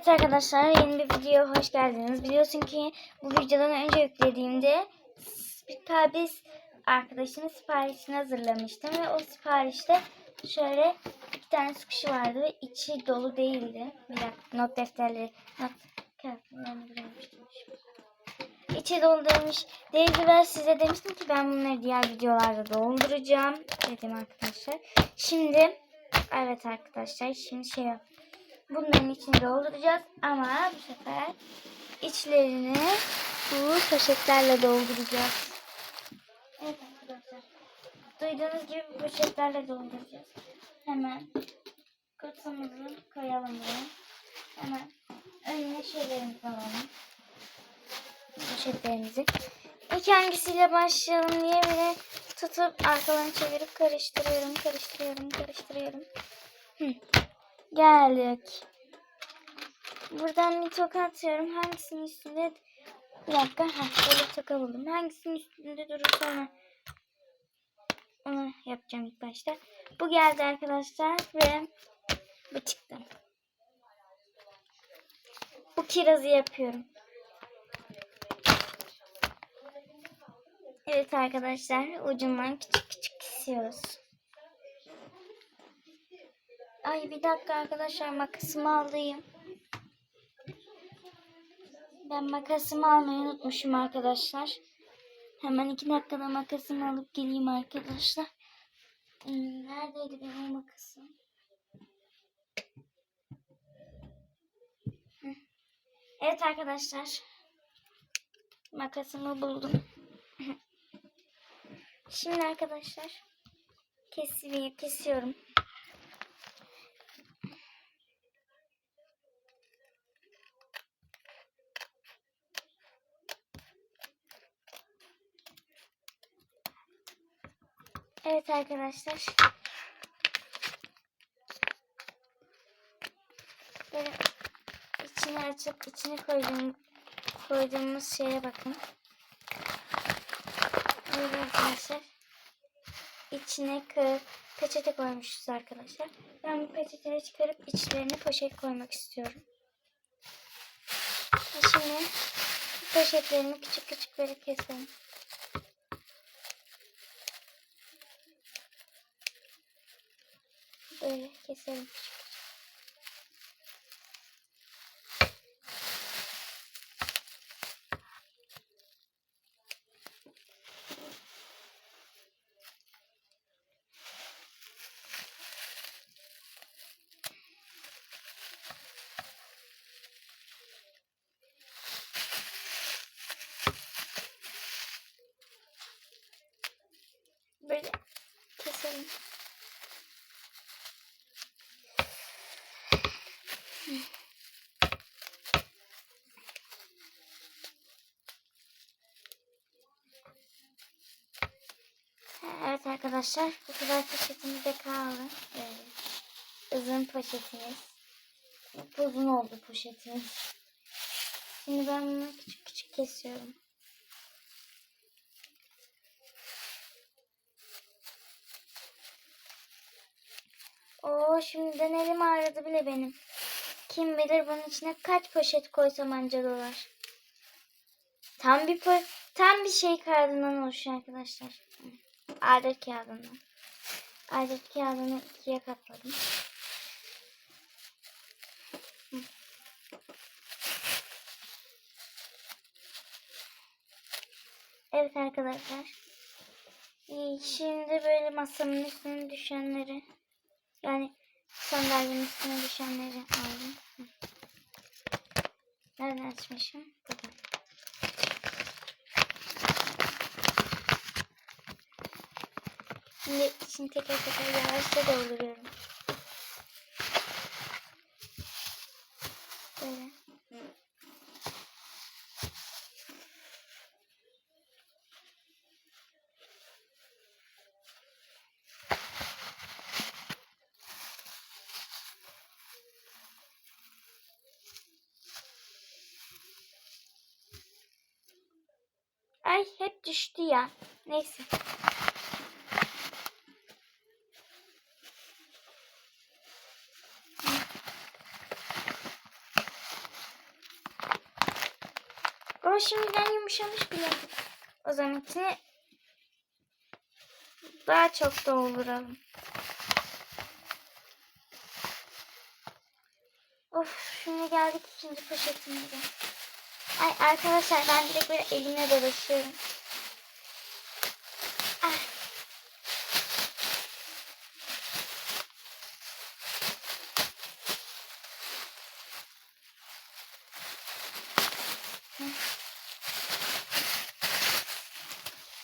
Evet arkadaşlar yeni bir video hoş geldiniz. Biliyorsun ki bu videodan önce yüklediğimde bir tabis arkadaşımın siparişini hazırlamıştım ve o siparişte şöyle iki tane sukuşu vardı ve içi dolu değildi. Bir dakika not defterleri, not kağıtlarını bırakmıştım. İçi dolu demiş. Değildi ve size demiştim ki ben bunları diğer videolarda dolduracağım dedim arkadaşlar. Şimdi evet arkadaşlar şimdi şey yap. Bunların içini dolduracağız ama bu sefer içlerini bu poşetlerle dolduracağız. Evet arkadaşlar. Duyduğunuz gibi poşetlerle dolduracağız. Hemen kutumumuzu koyalım buraya. Hemen önüne şeylerimizi alalım. Poşetlerimizi. İlk hangisiyle başlayalım diye böyle tutup arkalarını çevirip karıştırıyorum, karıştırıyorum, karıştırıyorum. Hı. Geldik. Buradan bir toka atıyorum. Hangisinin üstünde... Bir dakika. Heh, böyle toka buldum. Hangisinin üstünde durursa ona... Onu yapacağım ilk başta. Bu geldi arkadaşlar ve bu çıktı. Bu kirazı yapıyorum. Evet arkadaşlar ucundan küçük küçük kesiyoruz. Ay bir dakika arkadaşlar makasımı alayım. Ben makasımı almayı unutmuşum arkadaşlar. Hemen iki dakikada makasımı alıp geleyim arkadaşlar. Hmm, Neredeydi benim makasım? Evet arkadaşlar. Makasımı buldum. Şimdi arkadaşlar kesiyorum, kesiyorum. Evet arkadaşlar. Böyle içini açıp içine koyduğum, koyduğumuz şeye bakın. Böyle arkadaşlar. İçine kı peçete koymuşuz arkadaşlar. Ben bu peçeteleri çıkarıp içlerine poşet koymak istiyorum. Şimdi poşetlerimi küçük küçük böyle keselim. Böyle keselim. Böyle keselim. Evet arkadaşlar bu kadar poşetimiz de kaldı. Böyle. Uzun poşetimiz. Uzun oldu poşetimiz. Şimdi ben bunu küçük küçük kesiyorum. Oo şimdiden elim ağrıdı bile benim. Kim bilir bunun içine kaç poşet koysam anca dolar. Tam bir tam bir şey kağıdından oluşuyor arkadaşlar. Adet kağıdından. Adet kağıdını ikiye katladım. Evet arkadaşlar. Ee, Şimdi böyle masamın üstüne düşenleri yani sandalyenin üstüne düşenleri aldım. Nereden açmışım? Buradan. Şimdi içini teker teker yavaşça dolduruyorum. Böyle. Ay hep düştü ya. Neyse. O şimdiden yumuşamış bile. O zaman içine daha çok dolduralım. Of şimdi geldik ikinci poşetimize. Ay arkadaşlar ben direkt böyle elimle dolaşıyorum. Ah.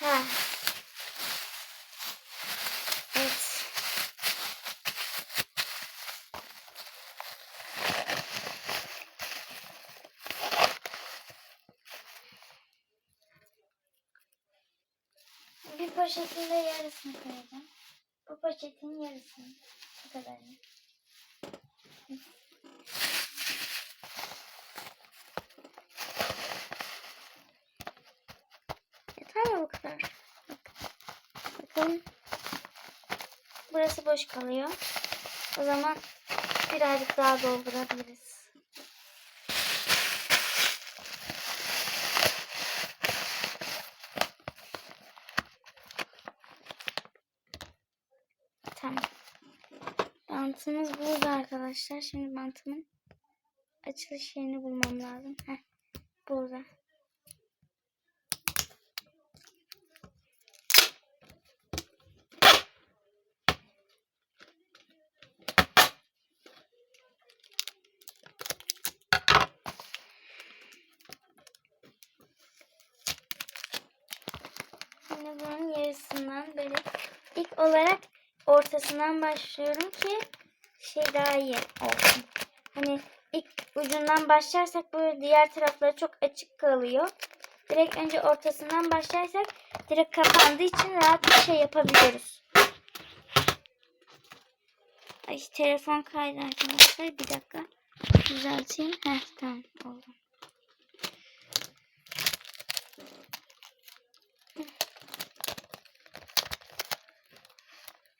Ha. Evet. Bir poşetin de yarısını koyacağım. Bu poşetin yarısını. Bu kadar. Yeter mi bu kadar? Bak. Bakın. Burası boş kalıyor. O zaman birazcık daha doldurabiliriz. Tamam. Bantımız burada arkadaşlar. Şimdi bantımın açılış yerini bulmam lazım. Heh, burada. Şimdi bunun yarısından böyle ilk olarak ortasından başlıyorum ki şey daha iyi olsun. Hani ilk ucundan başlarsak böyle diğer tarafları çok açık kalıyor. Direkt önce ortasından başlarsak direkt kapandığı için rahat bir şey yapabiliyoruz. Ay telefon kaydı arkadaşlar. Bir dakika. Düzelteyim. Heh tamam oldu.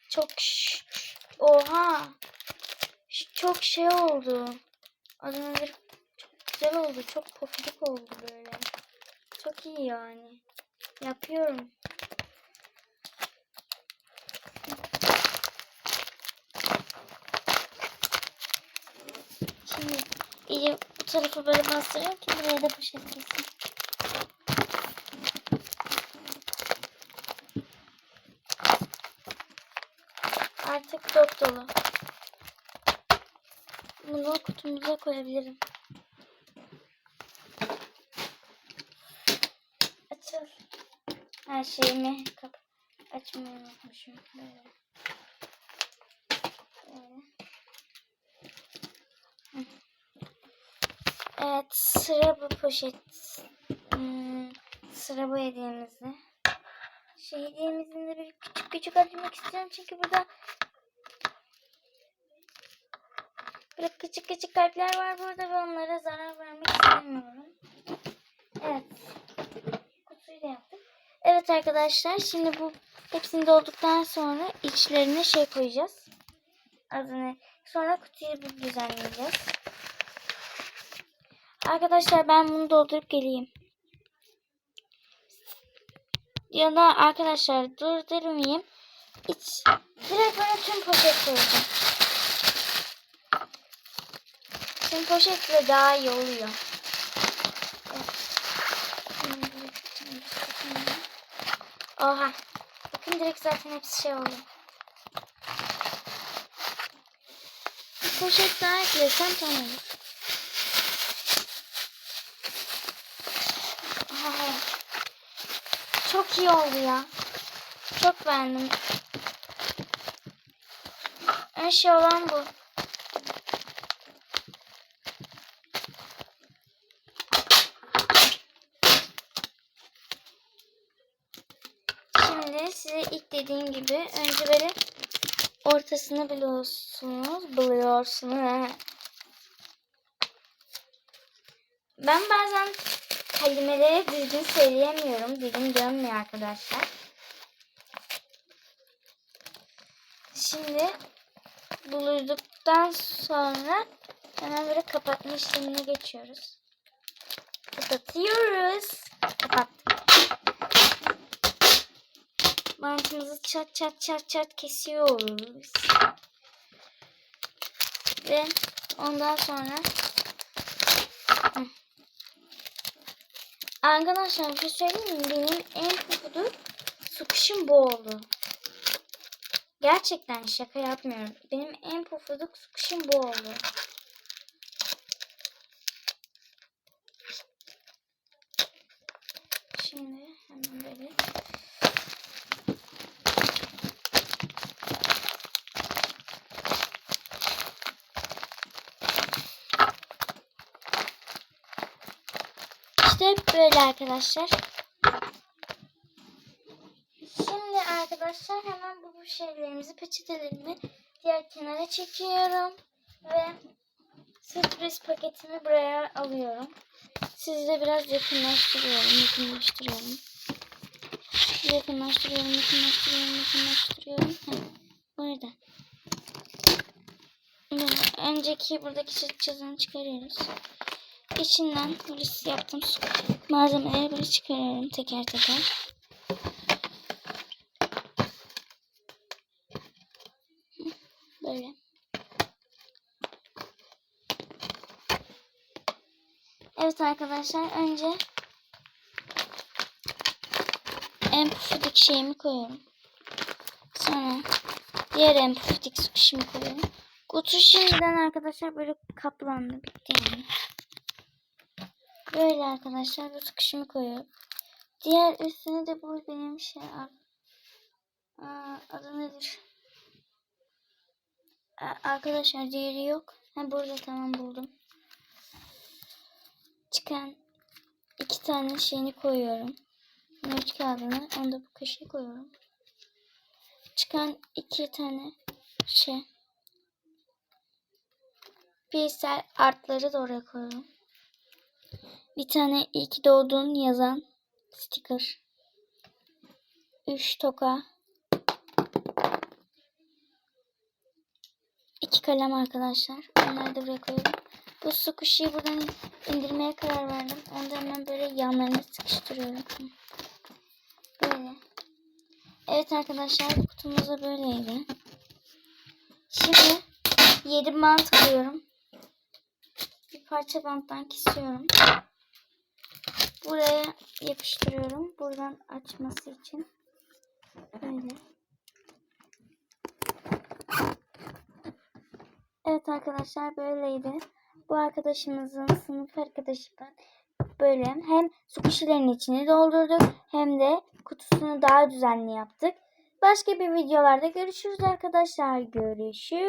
Çok ş- oha. Çok şey oldu. Az önce çok güzel oldu. Çok pofuduk oldu böyle. Çok iyi yani. Yapıyorum. Şimdi iyice bu tarafa böyle bastırıyorum ki buraya da poşet girsin. Artık dop dolu. Bunu kutumuza koyabilirim. Açıl. Her şeyimi kap açmayı unutmuşum. Böyle. Evet sıra bu poşet. Hmm, sıra bu hediyemizde. Şey hediyemizin de bir küçük küçük açmak istiyorum çünkü burada Böyle küçük küçük kalpler var burada ve onlara zarar vermek istemiyorum. Evet. Kutuyu da yaptık. Evet arkadaşlar şimdi bu hepsini dolduktan sonra içlerine şey koyacağız. Adını. Sonra kutuyu bir düzenleyeceğiz. Arkadaşlar ben bunu doldurup geleyim. Ya da arkadaşlar durdurmayayım. İç. Direkt böyle tüm poşet koyacağım. Tüm poşetle daha iyi oluyor. Oha. Bakın direkt zaten hepsi şey oldu. Bir poşet daha eklesem tamam olur. Çok iyi oldu ya. Çok beğendim. En şey olan bu. Şimdi size ilk dediğim gibi önce böyle ortasını buluyorsunuz. Buluyorsunuz. Ben bazen kelimeleri düzgün söyleyemiyorum. Dilim dönmüyor arkadaşlar. Şimdi bulduktan sonra hemen böyle kapatma işlemine geçiyoruz. kapatıyoruz. Kapattık. Bantımızı çat çat çat çat kesiyoruz. Ve ondan sonra. Arkadaşlar bir şey söyleyeyim mi? Benim en pufuduk sıkışım bu oldu. Gerçekten şaka yapmıyorum. Benim en pufuduk sıkışım bu oldu. Şimdi hemen böyle İşte böyle arkadaşlar. Şimdi arkadaşlar hemen bu, bu şeylerimizi peçetelerimi diğer kenara çekiyorum ve sürpriz paketimi buraya alıyorum. Sizi de biraz yakınlaştırıyorum, yakınlaştırıyorum. Yakınlaştırıyorum, yakınlaştırıyorum, yakınlaştırıyorum. Burada. Önceki buradaki çiz- çizimi çıkarıyoruz. İçinden böyle yaptım malzemeleri böyle çıkarıyorum teker teker. Böyle. Evet arkadaşlar önce en pufidik şeyimi koyuyorum. Sonra diğer en pufidik sıkışımı koyuyorum. Kutu şimdiden arkadaşlar böyle kaplandı. Bitti yani. Böyle arkadaşlar bu sıkışımı koyuyorum. Diğer üstüne de bu benim şey adı nedir? Arkadaşlar diğeri yok. Ha burada tamam buldum. Çıkan iki tane şeyini koyuyorum. Not kağıdını. Onu da bu köşeye koyuyorum. Çıkan iki tane şey. Pirsel artları da oraya koyuyorum. Bir tane iyi ki doğdun yazan sticker. Üç toka. İki kalem arkadaşlar. Onları da buraya koyuyorum. Bu su kuşuyu buradan indirmeye karar verdim. Onu da hemen böyle yanlarına sıkıştırıyorum. Böyle. Evet arkadaşlar kutumuz da böyleydi. Şimdi 7 bant koyuyorum. Bir parça banttan kesiyorum. Buraya yapıştırıyorum. Buradan açması için. Böyle. Evet arkadaşlar böyleydi. Bu arkadaşımızın sınıf arkadaşı ben. Böyle hem su kişilerin içini doldurduk hem de kutusunu daha düzenli yaptık. Başka bir videolarda görüşürüz arkadaşlar. Görüşürüz.